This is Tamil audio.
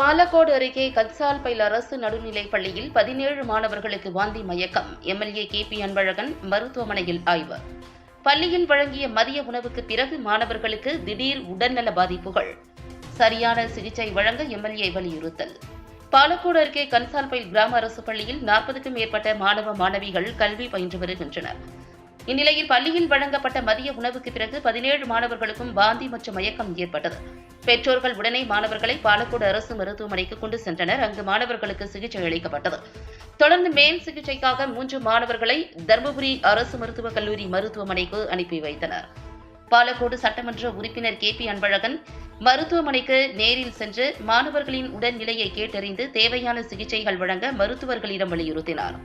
பாலக்கோடு அருகே கல்சால்பைல் அரசு நடுநிலைப் பள்ளியில் பதினேழு மாணவர்களுக்கு வாந்தி மயக்கம். எம்எல்ஏ கே பி அன்பழகன் மருத்துவமனையில் ஆய்வு. பள்ளியில் வழங்கிய மதிய உணவுக்கு பிறகு மாணவர்களுக்கு திடீர் உடல்நல பாதிப்புகள். சரியான சிகிச்சை வழங்க எம்எல்ஏ வலியுறுத்தல். பாலக்கோடு அருகே கன்சால்பைல் கிராம அரசு பள்ளியில் நாற்பதுக்கும் மேற்பட்ட மாணவ மாணவிகள் கல்வி பயின்று வருகின்றனர். இந்நிலையில் பள்ளியில் வழங்கப்பட்ட மதிய உணவுக்கு பிறகு பதினேழு மாணவர்களுக்கும் வாந்தி மற்றும் மயக்கம் ஏற்பட்டது. பெற்றோர்கள் உடனே மாணவர்களை பாலக்கோடு அரசு மருத்துவமனைக்கு கொண்டு சென்றனர். அங்கு மாணவர்களுக்கு சிகிச்சை அளிக்கப்பட்டது. தொடர்ந்து மேல் சிகிச்சைக்காக மூன்று மாணவர்களை தருமபுரி அரசு மருத்துவக் கல்லூரி மருத்துவமனைக்கு அனுப்பி வைத்தனர். பாலக்கோடு சட்டமன்ற உறுப்பினர் கே. பி. அன்பழகன் மருத்துவமனைக்கு நேரில் சென்று மாணவர்களின் உடல்நிலையை கேட்டறிந்து தேவையான சிகிச்சைகள் வழங்க மருத்துவர்களிடம் வலியுறுத்தினார்.